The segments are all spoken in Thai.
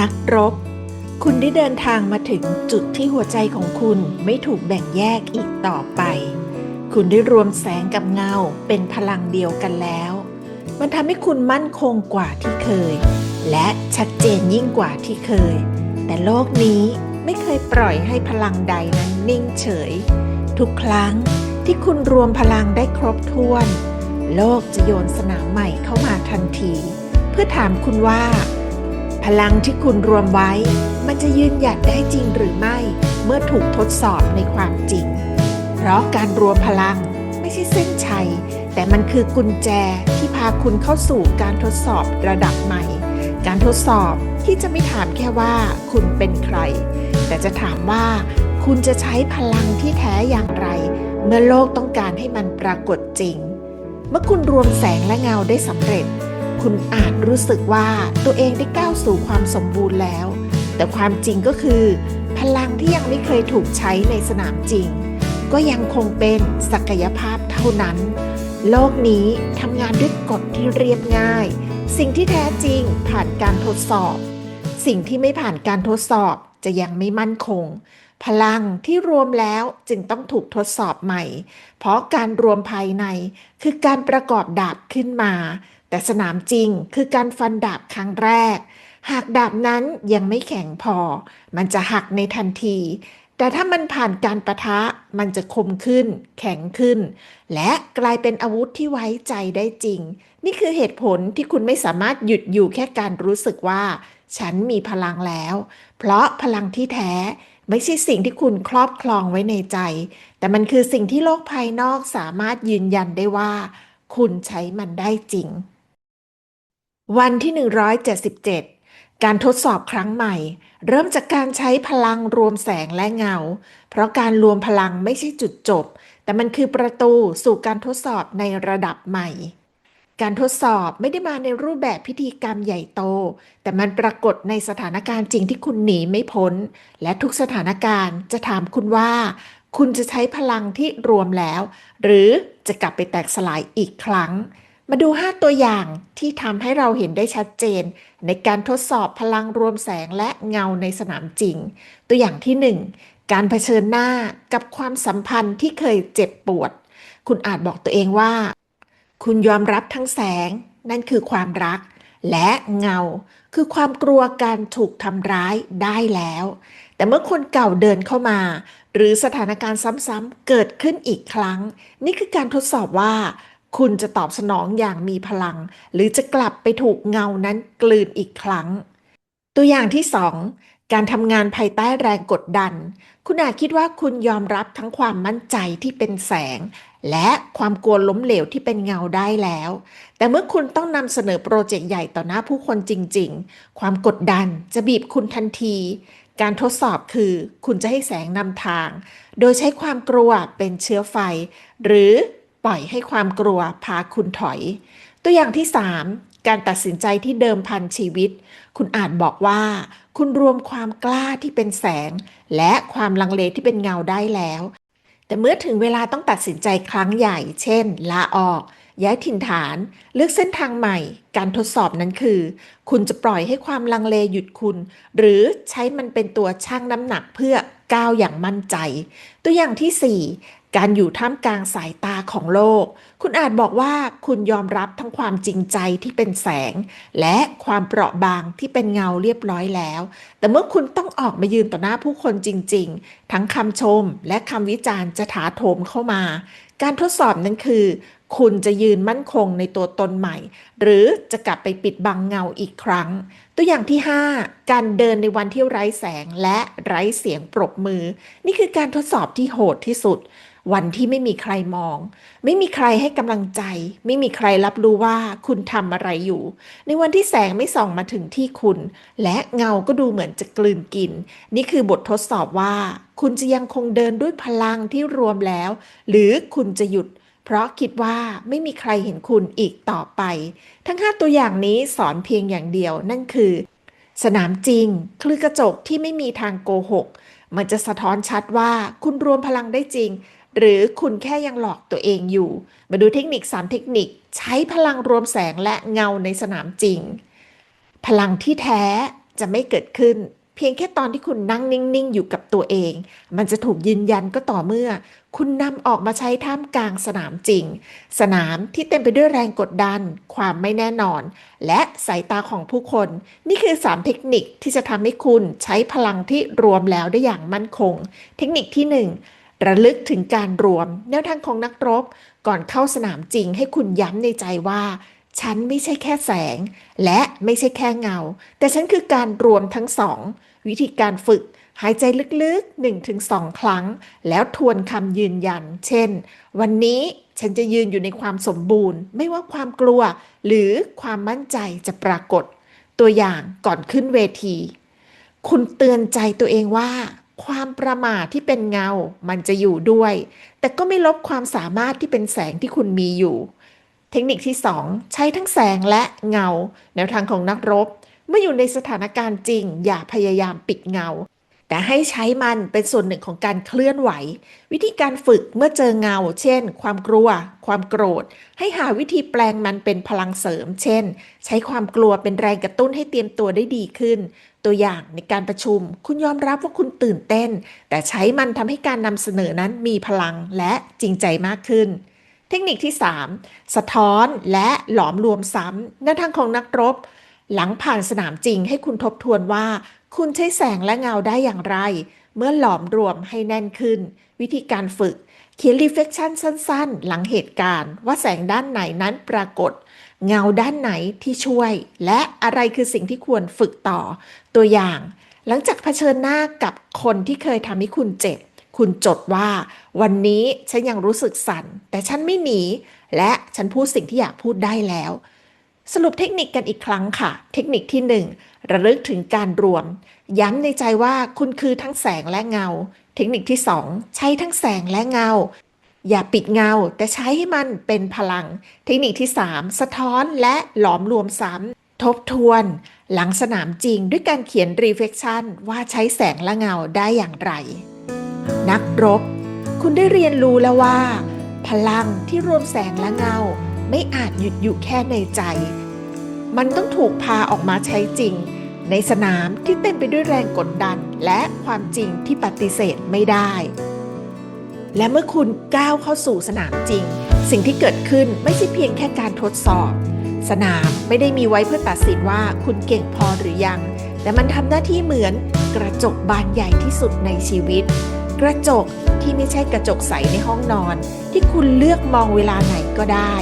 นักรบ คุณได้เดินทางมาถึงจุดที่หัวใจของคุณไม่ถูกแบ่งแยกอีกต่อไป คุณได้รวมแสงกับเงาเป็นพลังเดียวกันแล้ว มันทำให้คุณมั่นคงกว่าที่เคย และชัดเจนยิ่งกว่าที่เคย แต่โลกนี้ไม่เคยปล่อยให้พลังใดนั้นนิ่งเฉย ทุกครั้งที่คุณรวมพลังได้ครบถ้วน โลกจะโยนสนามใหม่เข้ามาทันที เพื่อถามคุณว่า พลังที่คุณรวมไว้ มันจะยืนหยัดได้จริงหรือไม่ เมื่อถูกทดสอบในความจริง เพราะการรวมพลังไม่ใช่เส้นชัย แต่มันคือกุญแจที่พาคุณเข้าสู่การทดสอบระดับใหม่ การทดสอบที่จะไม่ถามแค่ว่าคุณเป็นใคร แต่จะถามว่าคุณจะใช้พลังที่แท้อย่างไร เมื่อโลกต้องการให้มันปรากฏจริง เมื่อคุณรวมแสงและเงาได้สำเร็จ คุณอาจรู้สึกว่าตัวเองได้ก้าวสู่ความสมบูรณ์แล้ว แต่ความจริงก็คือ พลังที่ยังไม่เคยถูกใช้ในสนามจริง ก็ยังคงเป็นศักยภาพเท่านั้น โลกนี้ทำงานด้วยกฎที่เรียบง่าย สิ่งที่แท้จริงผ่านการทดสอบ สิ่งที่ไม่ผ่านการทดสอบจะยังไม่มั่นคง พลังที่รวมแล้วจึงต้องถูกทดสอบใหม่ เพราะการรวมภายในคือการประกอบดาบขึ้นมา แต่สนามจริงคือการฟันดาบครั้งแรก หากดาบนั้นยังไม่แข็งพอ มันจะหักในทันที แต่ถ้ามันผ่านการประทะมันจะคมขึ้น แข็งขึ้น และกลายเป็นอาวุธที่ไว้ใจได้จริง นี่คือเหตุผลที่คุณไม่สามารถหยุดอยู่แค่การรู้สึกว่า ฉันมีพลังแล้ว เพราะพลังที่แท้ ไม่ใช่สิ่งที่คุณครอบครองไว้ในใจ แต่มันคือสิ่งที่โลกภายนอกสามารถยืนยันได้ว่า คุณใช้มันได้จริง วันที่ 177 การทดสอบครั้งใหม่ เริ่มจากการใช้พลังรวมแสงและเงา เพราะการรวมพลังไม่ใช่จุดจบ แต่มันคือประตูสู่การทดสอบในระดับใหม่ การทดสอบไม่ได้มาในรูปแบบพิธีกรรมใหญ่โต แต่มันปรากฏในสถานการณ์จริงที่คุณหนีไม่พ้น และทุกสถานการณ์จะถามคุณว่า คุณจะใช้พลังที่รวมแล้ว หรือจะกลับไปแตกสลายอีกครั้ง มาดู 5 ตัวอย่างที่ทำให้เราเห็นได้ชัดเจน ในการทดสอบพลังรวมแสงและเงาในสนามจริง ตัวอย่างที่ 1 การเผชิญหน้ากับความสัมพันธ์ที่เคยเจ็บปวด คุณอาจบอกตัวเองว่า คุณยอมรับทั้งแสง นั่นคือความรัก และเงา คือความกลัวการถูกทำร้ายได้แล้ว แต่เมื่อคนเก่าเดินเข้ามา หรือสถานการณ์ซ้ำๆเกิดขึ้นอีกครั้ง นี่คือการทดสอบว่า คุณจะตอบสนองอย่างมีพลัง หรือจะกลับไปถูกเงานั้นกลืนอีกครั้ง ตัวอย่างที่2การทำงานภายใต้แรงกดดัน คุณอาจคิดว่าคุณยอมรับทั้งความมั่นใจที่เป็นแสง และความกลัวล้มเหลวที่เป็นเงาได้แล้ว แต่เมื่อคุณต้องนำเสนอโปรเจกต์ใหญ่ต่อหน้าผู้คนจริง ๆ ความกดดันจะบีบคุณทันที การทดสอบคือคุณจะให้แสงนำทาง โดยใช้ความกลัวเป็นเชื้อไฟ หรือปล่อยให้ความกลัวพาคุณถอย ตัวอย่างที่ 3 การตัดสินใจที่เดิมพันชีวิต คุณอาจบอกว่า คุณรวมความกล้าที่เป็นแสง และความลังเลที่เป็นเงาได้แล้ว แต่เมื่อถึงเวลาต้องตัดสินใจครั้งใหญ่ เช่น ลาออก ย้ายถิ่นฐาน เลือกเส้นทางใหม่ การทดสอบนั้นคือ คุณจะปล่อยให้ความลังเลหยุดคุณ หรือใช้มันเป็นตัวชั่งน้ำหนักเพื่อก้าวอย่างมั่นใจ ตัวอย่างที่ 4 การอยู่ท่ามกลางสายตาของโลก คุณอาจบอกว่าคุณยอมรับทั้งความจริงใจที่เป็นแสง และความเปราะบางที่เป็นเงาเรียบร้อยแล้ว แต่เมื่อคุณต้องออกมายืนต่อหน้าผู้คนจริง ๆ ทั้งคำชมและคำวิจารณ์จะถาโถมเข้ามา การทดสอบนั้นคือ คุณจะยืนมั่นคงในตัวตนใหม่ หรือจะกลับไปปิดบังเงาอีกครั้ง ตัวอย่างที่ 5 การเดินในวันที่ไร้แสงและไร้เสียงปรบมือ นี่คือการทดสอบที่โหดที่สุด วันที่ไม่มีใครมอง ไม่มีใครให้กำลังใจ ไม่มีใครรับรู้ว่าคุณทำอะไรอยู่ ในวันที่แสงไม่ส่องมาถึงที่คุณ และเงาก็ดูเหมือนจะกลืนกิน นี่คือบททดสอบว่า คุณจะยังคงเดินด้วยพลังที่รวมแล้ว หรือคุณจะหยุด เพราะคิดว่าไม่มีใครเห็นคุณอีกต่อไป ทั้ง 5 ตัวอย่างนี้สอนเพียงอย่างเดียวนั่นคือ สนามจริงคือกระจกที่ไม่มีทางโกหก มันจะสะท้อนชัดว่าคุณรวมพลังได้จริง หรือคุณแค่ยังหลอกตัวเองอยู่ มาดูเทคนิค 3 เทคนิค ใช้พลังรวมแสงและเงาในสนามจริง พลังที่แท้จะไม่เกิดขึ้น เพียงแค่ตอนที่คุณนั่งนิ่ง ๆ อยู่กับตัวเอง มันจะถูกยืนยันก็ต่อเมื่อ คุณนำออกมาใช้ท่ามกลางสนามจริง สนามที่เต็มไปด้วยแรงกดดัน ความไม่แน่นอน และสายตาของผู้คน นี่คือ 3 เทคนิคที่จะทำให้คุณใช้พลังที่รวมแล้วได้อย่างมั่นคง เทคนิคที่ 1 ระลึกถึงการรวม แนวทางของนักรบ ก่อนเข้าสนามจริงให้คุณย้ำในใจว่า ฉันไม่ใช่แค่แสง และไม่ใช่แค่เงา แต่ฉันคือการรวมทั้งสอง วิธีการฝึกหายใจลึกๆ 1-2 ครั้ง แล้วทวนคำยืนยัน เช่น วันนี้ฉันจะยืนอยู่ในความสมบูรณ์ ไม่ว่าความกลัว หรือความมั่นใจจะปรากฏ ตัวอย่างก่อนขึ้นเวที คุณเตือนใจตัวเองว่า ความประมาทที่เป็นเงา มันจะอยู่ด้วย แต่ก็ไม่ลบความสามารถที่เป็นแสงที่คุณมีอยู่ เทคนิคที่ 2 ใช้ทั้งแสงและเงา แนวทางของนักรบ เมื่ออยู่ในสถานการณ์จริง อย่าพยายามปิดเงา แต่ให้ใช้มันเป็นส่วนหนึ่งของการเคลื่อนไหว วิธีการฝึกเมื่อเจอเงา เช่น ความกลัว ความโกรธ ให้หาวิธีแปลงมันเป็นพลังเสริม เช่น ใช้ความกลัวเป็นแรงกระตุ้นให้เตรียมตัวได้ดีขึ้น ตัวอย่างในการประชุม คุณยอมรับว่าคุณตื่นเต้น แต่ใช้มันทำให้การนำเสนอนั้นมีพลังและจริงใจมากขึ้น เทคนิคที่ 3 สะท้อนและหลอมรวมซ้ำแนทางของนักรบ หลังผ่านสนามจริงให้คุณทบทวนว่า คุณใช้แสงและเงาได้อย่างไร เมื่อหลอมรวมให้แน่นขึ้น วิธีการฝึก เขียน reflection สั้น ๆ หลังเหตุการณ์ ว่าแสงด้านไหนนั้นปรากฏ เงาด้านไหนที่ช่วย และอะไรคือสิ่งที่ควรฝึกต่อตัวอย่าง หลังจากเผชิญหน้ากับคนที่เคยทำให้คุณเจ็บ คุณจดว่า วันนี้ฉันยังรู้สึกสั่น แต่ฉันไม่หนี และฉันพูดสิ่งที่อยากพูดได้แล้ว สรุปเทคนิคกันอีกครั้งค่ะ เทคนิคที่ 1 ระลึกถึงการรวม ย้ำในใจว่าคุณคือทั้งแสงและเงา เทคนิคที่ 2 ใช้ทั้งแสงและเงา อย่าปิดเงา แต่ใช้ให้มันเป็นพลัง เทคนิคที่ 3 สะท้อนและหลอมรวมซ้ำทบทวน หลังสนามจริงด้วยการเขียน reflection ว่าใช้แสงและเงาได้อย่างไร นักรบ คุณได้เรียนรู้แล้วว่า พลังที่รวมแสงและเงา ไม่อาจหยุดอยู่แค่ในใจ มันต้องถูกพาออกมาใช้จริง ในสนามที่เต็มไปด้วยแรงกดดัน และความจริงที่ปฏิเสธไม่ได้ และเมื่อคุณก้าวเข้าสู่สนามจริง สิ่งที่เกิดขึ้นไม่ใช่เพียงแค่การทดสอบ สนามไม่ได้มีไว้เพื่อตัดสินว่าคุณเก่งพอหรือยัง แต่มันทำหน้าที่เหมือนกระจกบานใหญ่ที่สุดในชีวิต กระจกที่ไม่ใช่กระจกใสในห้องนอน ที่คุณเลือกมองเวลาไหนก็ได้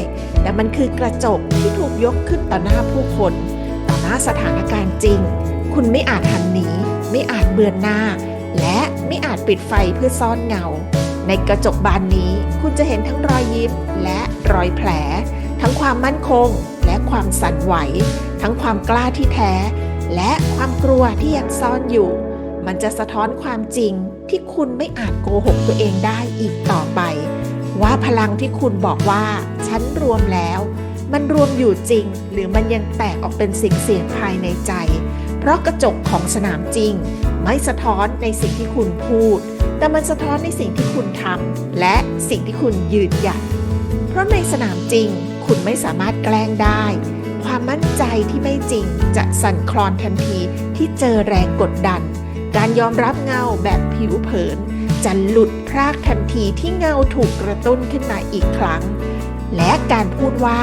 แต่มันคือกระจกที่ถูกยกขึ้นต่อหน้าผู้คน ต่อหน้าสถานการณ์จริง คุณไม่อาจหันหนีไม่อาจเบือนหน้า และไม่อาจปิดไฟเพื่อซ่อนเงา ในกระจกบานนี้คุณจะเห็นทั้งรอยยิ้มและรอยแผล ทั้งความมั่นคงและความสั่นไหว ทั้งความกล้าที่แท้ และความกลัวที่ยังซ่อนอยู่ มันจะสะท้อนความจริงที่คุณไม่อาจโกหกตัวเองได้อีกต่อไป ว่าพลังที่คุณบอกว่า ฉันรวมแล้ว มันรวมอยู่จริง หรือมันยังแตกออกเป็นสิ่งเสียงภายในใจ เพราะกระจกของสนามจริง ไม่สะท้อนในสิ่งที่คุณพูด แต่มันสะท้อนในสิ่งที่คุณทำและสิ่งที่คุณยืนหยัด เพราะในสนามจริง คุณไม่สามารถแกล้งได้ ความมั่นใจที่ไม่จริงจะสั่นคลอนทันทีที่เจอแรงกดดัน การยอมรับเงาแบบผิวเผินจะหลุดพรากทันทีที่เงาถูกกระตุ้นขึ้นมาอีกครั้ง และการพูดว่า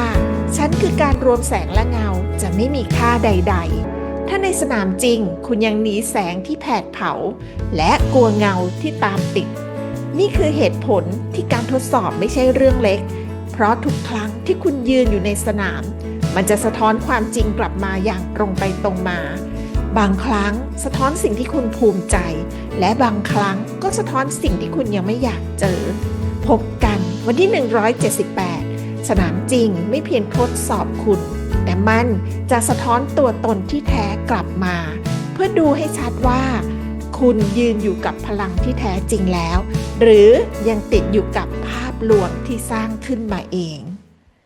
ฉันคือการรวมแสงและเงาจะไม่มีค่าใด ๆ ถ้าในสนามจริง คุณยังหนีแสงที่แผดเผา และกลัวเงาที่ตามติด นี่คือเหตุผลที่การทดสอบไม่ใช่เรื่องเล็ก เพราะทุกครั้งที่คุณยืนอยู่ในสนาม มันจะสะท้อนความจริงกลับมาอย่างตรงไปตรงมา บางครั้งสะท้อนสิ่งที่คุณภูมิใจ และบางครั้งก็สะท้อนสิ่งที่คุณยังไม่อยากเจอ พบกันวันที่ 178 สนามจริงไม่เพียงทดสอบคุณ แต่มันจะสะท้อนตัวตนที่แท้กลับมา เพื่อดูให้ชัดว่า คุณยืนอยู่กับพลังที่แท้จริงแล้ว หรือยังติดอยู่กับภาพลวงที่สร้างขึ้นมาเอง